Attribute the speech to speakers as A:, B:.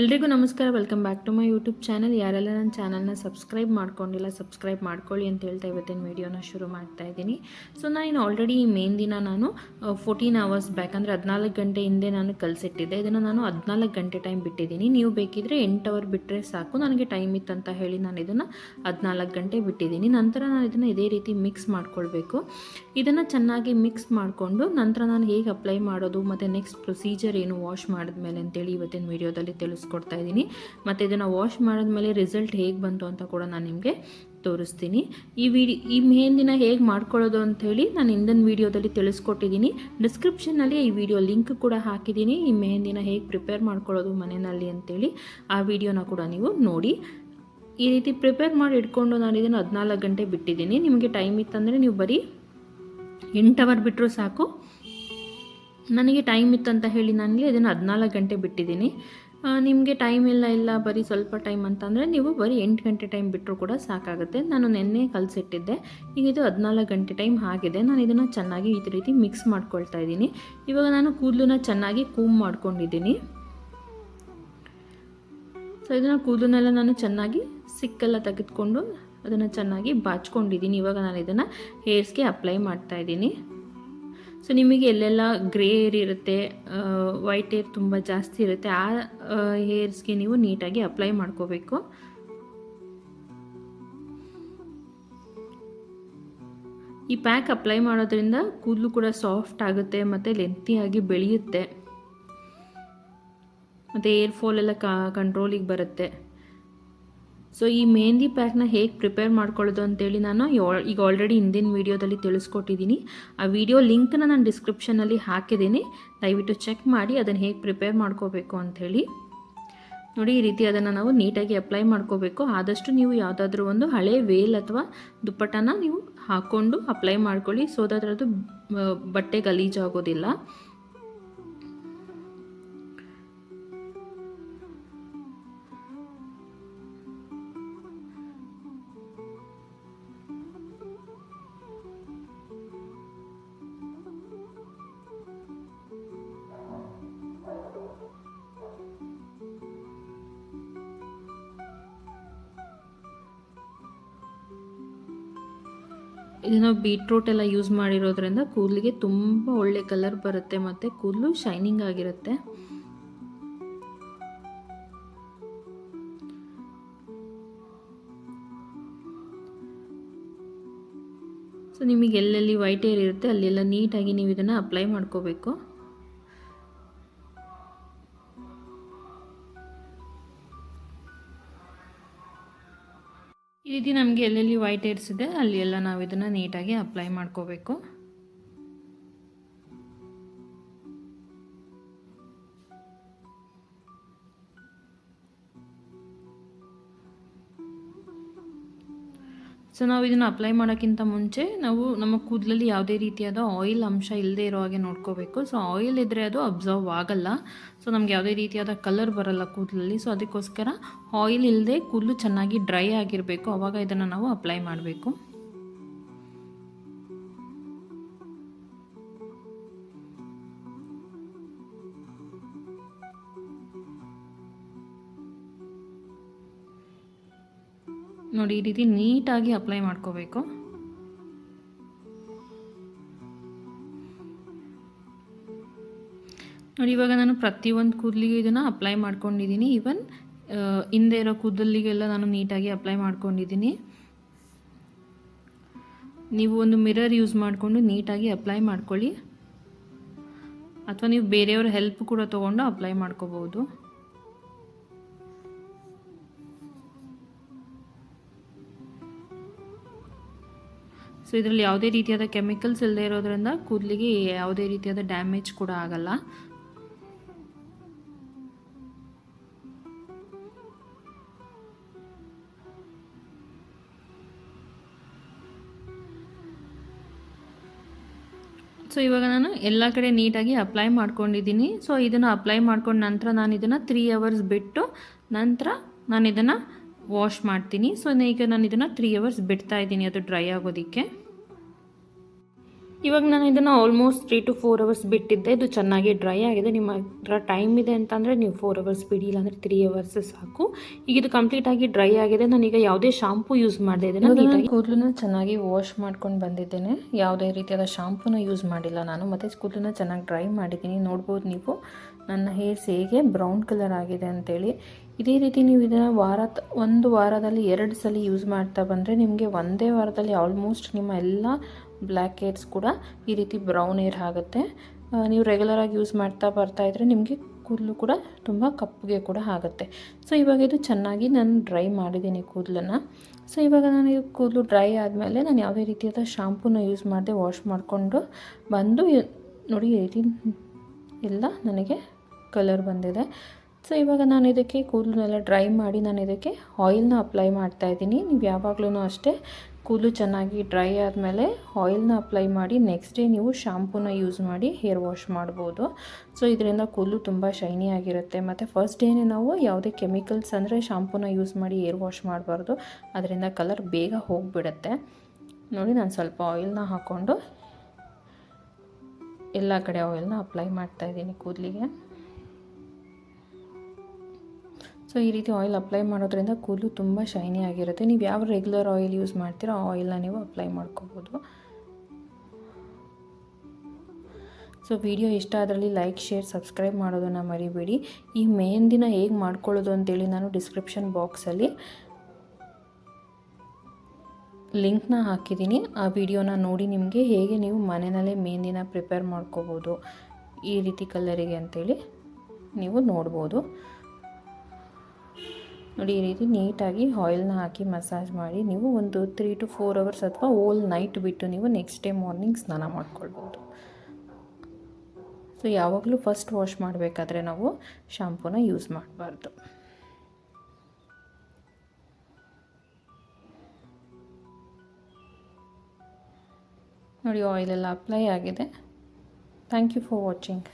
A: ಎಲ್ರಿಗೂ ನಮಸ್ಕಾರ welcome back to my YouTube channel ಯಾರೆಲ್ಲ ನನ್ನ ಚಾನಲ್ನ ಸಬ್ಸ್ಕ್ರೈಬ್ ಮಾಡ್ಕೊಂಡಿಲ್ಲ ಸಬ್ಸ್ಕ್ರೈಬ್ ಮಾಡ್ಕೊಳ್ಳಿ ಅಂತ ಹೇಳ್ತಾ ಇವತ್ತಿನ ವೀಡಿಯೋನ ಶುರು ಮಾಡ್ತಾ ಇದ್ದೀನಿ. ಸೊ ನಾನು ಆಲ್ರೆಡಿ ಈ ದಿನ ನಾನು ಫೋರ್ಟೀನ್ ಅವರ್ಸ್ ಬ್ಯಾಕ್ ಅಂದರೆ ಹದಿನಾಲ್ಕು ಗಂಟೆ ಹಿಂದೆ ನಾನು ಕಲಿಸಿಟ್ಟಿದ್ದೆ. ಇದನ್ನು ನಾನು ಹದಿನಾಲ್ಕು ಗಂಟೆ ಟೈಮ್ ಬಿಟ್ಟಿದ್ದೀನಿ. ನೀವು ಬೇಕಿದ್ರೆ ಎಂಟು ಅವರ್ ಬಿಟ್ಟರೆ ಸಾಕು. ನನಗೆ ಟೈಮ್ ಅಂತ ಹೇಳಿ ನಾನು ಇದನ್ನು ಹದಿನಾಲ್ಕು ಗಂಟೆ ಬಿಟ್ಟಿದ್ದೀನಿ. ನಂತರ ನಾನು ಇದನ್ನು ಇದೇ ರೀತಿ ಮಿಕ್ಸ್ ಮಾಡ್ಕೊಳ್ಬೇಕು. ಇದನ್ನು ಚೆನ್ನಾಗಿ ಮಿಕ್ಸ್ ಮಾಡಿಕೊಂಡು ನಂತರ ನಾನು ಹೇಗೆ ಅಪ್ಲೈ ಮಾಡೋದು, ಮತ್ತು ನೆಕ್ಸ್ಟ್ ಪ್ರೊಸೀಜರ್ ಏನು ವಾಶ್ ಮಾಡಿದ್ಮೇಲೆ ಅಂತೇಳಿ ಇವತ್ತಿನ ವೀಡಿಯೋದಲ್ಲಿ ತಿಳಿಸ್ಕೊಡ್ತಾ ಇದ್ದೀನಿ. ಮತ್ತು ಇದನ್ನು ವಾಶ್ ಮಾಡಿದ್ಮೇಲೆ ರಿಸಲ್ಟ್ ಹೇಗೆ ಬಂತು ಅಂತ ಕೂಡ ನಾನು ನಿಮಗೆ ತೋರಿಸ್ತೀನಿ. ಈ ವಿಡಿ ಈ ಮೆಹಂದಿನ ಹೇಗೆ ಮಾಡ್ಕೊಳ್ಳೋದು ಅಂಥೇಳಿ ನಾನು ಹಿಂದಿನ ವೀಡಿಯೋದಲ್ಲಿ ತಿಳಿಸ್ಕೊಟ್ಟಿದ್ದೀನಿ. ಡಿಸ್ಕ್ರಿಪ್ಷನ್ನಲ್ಲಿ ಈ ವಿಡಿಯೋ ಲಿಂಕ್ ಕೂಡ ಹಾಕಿದ್ದೀನಿ. ಈ ಮೆಹಂದಿನ ಹೇಗೆ ಪ್ರಿಪೇರ್ ಮಾಡ್ಕೊಳ್ಳೋದು ಮನೆಯಲ್ಲಿ ಅಂತೇಳಿ ಆ ವಿಡಿಯೋನ ಕೂಡ ನೀವು ನೋಡಿ. ಈ ರೀತಿ ಪ್ರಿಪೇರ್ ಮಾಡಿ ಇಟ್ಕೊಂಡು ನಾನು ಇದನ್ನು ಹದಿನಾಲ್ಕು ಗಂಟೆ ಬಿಟ್ಟಿದ್ದೀನಿ. ನಿಮಗೆ ಟೈಮ್ ಇತ್ತಂದರೆ ನೀವು ಬರೀ ಎಂಟು ಅವರ್ ಬಿಟ್ಟರೂ ಸಾಕು. ನನಗೆ ಟೈಮ್ ಇತ್ತಂತ ಹೇಳಿ ನನಗೆ ಇದನ್ನು ಹದಿನಾಲ್ಕು ಗಂಟೆ ಬಿಟ್ಟಿದ್ದೀನಿ. ನಿಮಗೆ ಟೈಮ್ ಇಲ್ಲ ಇಲ್ಲ, ಬರೀ ಸ್ವಲ್ಪ ಟೈಮ್ ಅಂತಂದರೆ ನೀವು ಬರೀ ಎಂಟು ಗಂಟೆ ಟೈಮ್ ಬಿಟ್ಟರು ಕೂಡ ಸಾಕಾಗುತ್ತೆ. ನಾನು ನೆನ್ನೆ ಕಲಸಿಟ್ಟಿದ್ದೆ. ಈಗ ಇದು ಹದಿನಾಲ್ಕು ಗಂಟೆ ಟೈಮ್ ಆಗಿದೆ. ನಾನು ಇದನ್ನು ಚೆನ್ನಾಗಿ ಈ ರೀತಿ ಮಿಕ್ಸ್ ಮಾಡ್ಕೊಳ್ತಾ ಇದ್ದೀನಿ. ಇವಾಗ ನಾನು ಕೂದಲನ್ನ ಚೆನ್ನಾಗಿ ಕೂಮ್ ಮಾಡ್ಕೊಂಡಿದ್ದೀನಿ. ಸೊ ಇದನ್ನು ಕೂದಲನ್ನೆಲ್ಲ ನಾನು ಚೆನ್ನಾಗಿ ಸಿಕ್ಕೆಲ್ಲ ತೆಗೆದುಕೊಂಡು ಅದನ್ನು ಚೆನ್ನಾಗಿ ಬಾಚ್ಕೊಂಡಿದ್ದೀನಿ. ಇವಾಗ ನಾನು ಇದನ್ನು ಹೇರ್ಸ್ಗೆ ಅಪ್ಲೈ ಮಾಡ್ತಾ ಇದ್ದೀನಿ. ಸೊ ನಿಮಗೆ ಎಲ್ಲೆಲ್ಲ ಗ್ರೇ ಏರ್ ಇರುತ್ತೆ ವೈಟ್ ಏರ್ ತುಂಬ ಜಾಸ್ತಿ ಇರುತ್ತೆ, ಆ ಹೇರ್ಸ್ಗೆ ನೀವು ನೀಟಾಗಿ ಅಪ್ಲೈ ಮಾಡ್ಕೋಬೇಕು. ಈ ಪ್ಯಾಕ್ ಅಪ್ಲೈ ಮಾಡೋದ್ರಿಂದ ಕೂದಲು ಕೂಡ ಸಾಫ್ಟ್ ಆಗುತ್ತೆ, ಮತ್ತು ಲೆಂತಿಯಾಗಿ ಬೆಳೆಯುತ್ತೆ. ಮತ್ತು ಏರ್ ಫಾಲ್ ಎಲ್ಲ ಕಂಟ್ರೋಲಿಗೆ ಬರುತ್ತೆ. ಸೊ ಈ ಮೆಹಂದಿ ಪ್ಯಾಕ್ನ ಹೇಗೆ ಪ್ರಿಪೇರ್ ಮಾಡ್ಕೊಳ್ಳೋದು ಅಂತೇಳಿ ನಾನು ಈಗ ಆಲ್ರೆಡಿ ಹಿಂದಿನ ವೀಡಿಯೋದಲ್ಲಿ ತಿಳಿಸ್ಕೊಟ್ಟಿದ್ದೀನಿ. ಆ ವಿಡಿಯೋ ಲಿಂಕ್ನ ನಾನು ಡಿಸ್ಕ್ರಿಪ್ಷನಲ್ಲಿ ಹಾಕಿದ್ದೀನಿ. ದಯವಿಟ್ಟು ಚೆಕ್ ಮಾಡಿ ಅದನ್ನು ಹೇಗೆ ಪ್ರಿಪೇರ್ ಮಾಡ್ಕೋಬೇಕು ಅಂಥೇಳಿ ನೋಡಿ, ಈ ರೀತಿ ಅದನ್ನು ನಾವು ನೀಟಾಗಿ ಅಪ್ಲೈ ಮಾಡ್ಕೋಬೇಕು. ಆದಷ್ಟು ನೀವು ಯಾವುದಾದ್ರೂ ಒಂದು ಹಳೆ ವೇಲ್ ಅಥವಾ ದುಪ್ಪಟ್ಟನ ನೀವು ಹಾಕ್ಕೊಂಡು ಅಪ್ಲೈ ಮಾಡ್ಕೊಳ್ಳಿ. ಸೊ ಅದು ಬಟ್ಟೆ ಗಲೀಜಾಗೋದಿಲ್ಲ. ಇದನ್ನು ಬೀಟ್ರೂಟ್ ಎಲ್ಲ ಯೂಸ್ ಮಾಡಿರೋದ್ರಿಂದ ಕೂದಲಿಗೆ ತುಂಬ ಒಳ್ಳೆ ಕಲರ್ ಬರುತ್ತೆ ಮತ್ತು ಕೂದಲು ಶೈನಿಂಗ್ ಆಗಿರುತ್ತೆ. ಸೊ ನಿಮಗೆ ಎಲ್ಲೆಲ್ಲಿ ವೈಟ್ ಏರ್ ಇರುತ್ತೆ ಅಲ್ಲೆಲ್ಲ ನೀಟಾಗಿ ನೀವು ಇದನ್ನು ಅಪ್ಲೈ ಮಾಡ್ಕೋಬೇಕು. ಈ ರೀತಿ ನಮಗೆ ಎಲ್ಲೆಲ್ಲಿ ವೈಟ್ ಏರ್ಸ್ ಇದೆ ಅಲ್ಲಿ ಎಲ್ಲ ನಾವು ಇದನ್ನು ನೀಟಾಗಿ ಅಪ್ಲೈ ಮಾಡ್ಕೋಬೇಕು. ಸೊ ನಾವು ಇದನ್ನು ಅಪ್ಲೈ ಮಾಡೋಕ್ಕಿಂತ ಮುಂಚೆ ನಾವು ನಮ್ಮ ಕೂದಲಲ್ಲಿ ಯಾವುದೇ ರೀತಿಯಾದ ಆಯಿಲ್ ಅಂಶ ಇಲ್ಲದೆ ಇರೋ ಹಾಗೆ ನೋಡ್ಕೋಬೇಕು. ಸೊ ಆಯಿಲ್ ಇದ್ದರೆ ಅದು ಅಬ್ಸರ್ವ್ ಆಗಲ್ಲ. ಸೊ ನಮ್ಗೆ ಯಾವುದೇ ರೀತಿಯಾದ ಕಲರ್ ಬರಲ್ಲ ಕೂದಲಲ್ಲಿ. ಸೊ ಅದಕ್ಕೋಸ್ಕರ ಆಯಿಲ್ ಇಲ್ಲದೆ ಕೂದಲು ಚೆನ್ನಾಗಿ ಡ್ರೈ ಆಗಿರಬೇಕು. ಆವಾಗ ಇದನ್ನು ನಾವು ಅಪ್ಲೈ ಮಾಡಬೇಕು. ನೋಡಿ, ಈ ರೀತಿ ನೀಟಾಗಿ ಅಪ್ಲೈ ಮಾಡ್ಕೋಬೇಕು. ನೋಡಿ, ಇವಾಗ ನಾನು ಪ್ರತಿಯೊಂದು ಕೂದಲಿಗೆ ಇದನ್ನು ಅಪ್ಲೈ ಮಾಡ್ಕೊಂಡಿದ್ದೀನಿ. ಈವನ್ ಹಿಂದೆ ಇರೋ ಕೂದಲಿಗೆಲ್ಲ ನಾನು ನೀಟಾಗಿ ಅಪ್ಲೈ ಮಾಡ್ಕೊಂಡಿದ್ದೀನಿ. ನೀವು ಒಂದು ಮಿರರ್ ಯೂಸ್ ಮಾಡಿಕೊಂಡು ನೀಟಾಗಿ ಅಪ್ಲೈ ಮಾಡ್ಕೊಳ್ಳಿ. ಅಥವಾ ನೀವು ಬೇರೆಯವ್ರ ಹೆಲ್ಪ್ ಕೂಡ ತೊಗೊಂಡು ಅಪ್ಲೈ ಮಾಡ್ಕೋಬೋದು ಸೊ ಇದರಲ್ಲಿ ಯಾವುದೇ ರೀತಿಯಾದ ಕೆಮಿಕಲ್ಸ್ ಇಲ್ಲದೆ ಇರೋದ್ರಿಂದ ಕೂದಲಿಗೆ ಯಾವುದೇ ರೀತಿಯಾದ ಡ್ಯಾಮೇಜ್ ಕೂಡ ಆಗಲ್ಲ. ಸೊ ಇವಾಗ ನಾನು ಎಲ್ಲ ಕಡೆ ನೀಟಾಗಿ ಅಪ್ಲೈ ಮಾಡ್ಕೊಂಡಿದ್ದೀನಿ. ಸೊ ಇದನ್ನು ಅಪ್ಲೈ ಮಾಡ್ಕೊಂಡ ನಂತರ ನಾನು ಇದನ್ನು ತ್ರೀ ಅವರ್ಸ್ ಬಿಟ್ಟು ನಂತರ ನಾನು ಇದನ್ನು ವಾಶ್ ಮಾಡ್ತೀನಿ. ಸೊ ಈಗ ನಾನು ಇದನ್ನು ತ್ರೀ ಅವರ್ಸ್ ಬಿಡ್ತಾ ಇದ್ದೀನಿ. ಅದು ಡ್ರೈ ಆಗೋದಕ್ಕೆ. ಇವಾಗ ನಾನು ಇದನ್ನು almost three to four hours ಬಿಟ್ಟಿದ್ದೆ. ಇದು ಚೆನ್ನಾಗಿ ಡ್ರೈ ಆಗಿದೆ. ನಿಮ್ಮ ಹತ್ರ ಟೈಮ್ ಇದೆ ಅಂತಂದರೆ ನೀವು ಫೋರ್ ಅವರ್ಸ್ ಬಿಡಿ. ಇಲ್ಲಾಂದರೆ ತ್ರೀ ಅವರ್ಸ್ ಸಾಕು. ಈಗ ಇದು ಕಂಪ್ಲೀಟ್ ಆಗಿ ಡ್ರೈ ಆಗಿದೆ. ನಾನೀಗ ಯಾವುದೇ ಶಾಂಪೂ ಯೂಸ್ ಮಾಡಿದೆ ಇದ್ದೇನೆ. ಕೂದಲನ್ನ ಚೆನ್ನಾಗಿ ವಾಶ್ ಮಾಡ್ಕೊಂಡು ಬಂದಿದ್ದೇನೆ. ಯಾವುದೇ ರೀತಿಯಾದ ಶಾಂಪೂನ ಯೂಸ್ ಮಾಡಿಲ್ಲ ನಾನು. ಮತ್ತು ಕೂದಲನ್ನ ಚೆನ್ನಾಗಿ ಡ್ರೈ ಮಾಡಿದ್ದೀನಿ. ನೋಡ್ಬೋದು ನೀವು. ನನ್ನ ಹೇರ್ಸ್ ಹೇಗೆ ಬ್ರೌನ್ ಕಲರ್ ಆಗಿದೆ ಅಂತೇಳಿ. ಇದೇ ರೀತಿ ನೀವು ಇದನ್ನು ವಾರ ಒಂದು ವಾರದಲ್ಲಿ ಎರಡು ಸಲ ಯೂಸ್ ಮಾಡ್ತಾ ಬಂದರೆ ನಿಮಗೆ ಒಂದೇ ವಾರದಲ್ಲಿ ಆಲ್ಮೋಸ್ಟ್ ನಿಮ್ಮ ಎಲ್ಲ ಬ್ಲ್ಯಾಕ್ ಹೇರ್ಸ್ ಕೂಡ ಈ ರೀತಿ ಬ್ರೌನ್ ಏರ್ ಆಗುತ್ತೆ. ನೀವು ರೆಗ್ಯುಲರಾಗಿ ಯೂಸ್ ಮಾಡ್ತಾ ಬರ್ತಾ ಇದ್ದರೆ ನಿಮಗೆ ಕೂದಲು ಕೂಡ ತುಂಬ ಕಪ್ಪಗೆ ಕೂಡ ಆಗುತ್ತೆ. ಸೊ ಇವಾಗ ಇದು ಚೆನ್ನಾಗಿ ನಾನು ಡ್ರೈ ಮಾಡಿದ್ದೀನಿ ಕೂದಲನ್ನು. ಸೊ ಇವಾಗ ನಾನು ಕೂದಲು ಡ್ರೈ ಆದಮೇಲೆ ನಾನು ಯಾವುದೇ ರೀತಿಯಾದ ಶಾಂಪೂನ ಯೂಸ್ ಮಾಡದೆ ವಾಶ್ ಮಾಡಿಕೊಂಡು ಬಂದು ನೋಡಿ ಈ ರೀತಿ ಎಲ್ಲ ನನಗೆ ಕಲರ್ ಬಂದಿದೆ. ಸೊ ಇವಾಗ ನಾನು ಇದಕ್ಕೆ ಕೂದಲನ್ನೆಲ್ಲ ಡ್ರೈ ಮಾಡಿ ನಾನು ಇದಕ್ಕೆ ಆಯಿಲ್ನ ಅಪ್ಲೈ ಮಾಡ್ತಾ ಇದ್ದೀನಿ. ನೀವು ಯಾವಾಗಲೂ ಅಷ್ಟೇ ಕೂದಲು ಚೆನ್ನಾಗಿ ಡ್ರೈ ಆದಮೇಲೆ ಆಯಿಲ್ನ ಅಪ್ಲೈ ಮಾಡಿ ನೆಕ್ಸ್ಟ್ ಡೇ ನೀವು ಶಾಂಪೂನ ಯೂಸ್ ಮಾಡಿ ಹೇರ್ ವಾಶ್ ಮಾಡ್ಬೋದು. ಸೊ ಇದರಿಂದ ಕೂದಲು ತುಂಬ ಶೈನಿ ಆಗಿರುತ್ತೆ. ಮತ್ತು ಫಸ್ಟ್ ಡೇನೇ ನಾವು ಯಾವುದೇ ಕೆಮಿಕಲ್ಸ್ ಅಂದರೆ ಶಾಂಪೂನ ಯೂಸ್ ಮಾಡಿ ಹೇರ್ ವಾಶ್ ಮಾಡಬಾರ್ದು. ಅದರಿಂದ ಕಲರ್ ಬೇಗ ಹೋಗಿಬಿಡುತ್ತೆ. ನೋಡಿ, ನಾನು ಸ್ವಲ್ಪ ಆಯಿಲ್ನ ಹಾಕ್ಕೊಂಡು ಎಲ್ಲ ಕಡೆ ಆಯಿಲ್ನ ಅಪ್ಲೈ ಮಾಡ್ತಾ ಇದ್ದೀನಿ ಕೂದಲಿಗೆ. ಸೊ ಈ ರೀತಿ ಆಯಿಲ್ ಅಪ್ಲೈ ಮಾಡೋದ್ರಿಂದ ಕೂದಲು ತುಂಬ ಶೈನಿ ಆಗಿರುತ್ತೆ. ನೀವು ಯಾವ ರೆಗ್ಯುಲರ್ ಆಯಿಲ್ ಯೂಸ್ ಮಾಡ್ತೀರೋ ಆ ಆಯಿಲ್ನ ನೀವು ಅಪ್ಲೈ ಮಾಡ್ಕೋಬೋದು. ಸೊ ವಿಡಿಯೋ ಇಷ್ಟ ಅದರಲ್ಲಿ ಲೈಕ್ ಶೇರ್ ಸಬ್ಸ್ಕ್ರೈಬ್ ಮಾಡೋದನ್ನು ಮರಿಬೇಡಿ. ಈ ಮೆಹಂದಿನ ಹೇಗೆ ಮಾಡ್ಕೊಳ್ಳೋದು ಅಂತೇಳಿ ನಾನು ಡಿಸ್ಕ್ರಿಪ್ಷನ್ ಬಾಕ್ಸಲ್ಲಿ ಲಿಂಕ್ನ ಹಾಕಿದ್ದೀನಿ. ಆ ವಿಡಿಯೋನ ನೋಡಿ ನಿಮಗೆ ಹೇಗೆ ನೀವು ಮನೆಯಲ್ಲೇ ಮೆಹಂದಿನ ಪ್ರಿಪೇರ್ ಮಾಡ್ಕೋಬೋದು. ಈ ರೀತಿ ಕಲ್ಲರಿಗೆ ಅಂತೇಳಿ ನೀವು ನೋಡ್ಬೋದು. ನೋಡಿ ಈ ರೀತಿ ನೀಟಾಗಿ ಆಯಿಲ್ನ ಹಾಕಿ ಮಸಾಜ್ ಮಾಡಿ ನೀವು ಒಂದು ತ್ರೀ ಟು ಫೋರ್ ಅವರ್ಸ್ ಅಥವಾ ಓಲ್ ನೈಟ್ ಬಿಟ್ಟು ನೀವು ನೆಕ್ಸ್ಟ್ ಡೇ ಮಾರ್ನಿಂಗ್ ಸ್ನಾನ ಮಾಡ್ಕೊಳ್ಬೋದು. ಸೊ ಯಾವಾಗಲೂ ಫಸ್ಟ್ ವಾಶ್ ಮಾಡಬೇಕಾದ್ರೆ ನಾವು ಶಾಂಪೂನ ಯೂಸ್ ಮಾಡಬಾರ್ದು. ನೋಡಿ ಆಯಿಲೆಲ್ಲ ಅಪ್ಲೈ ಆಗಿದೆ. Thank you for watching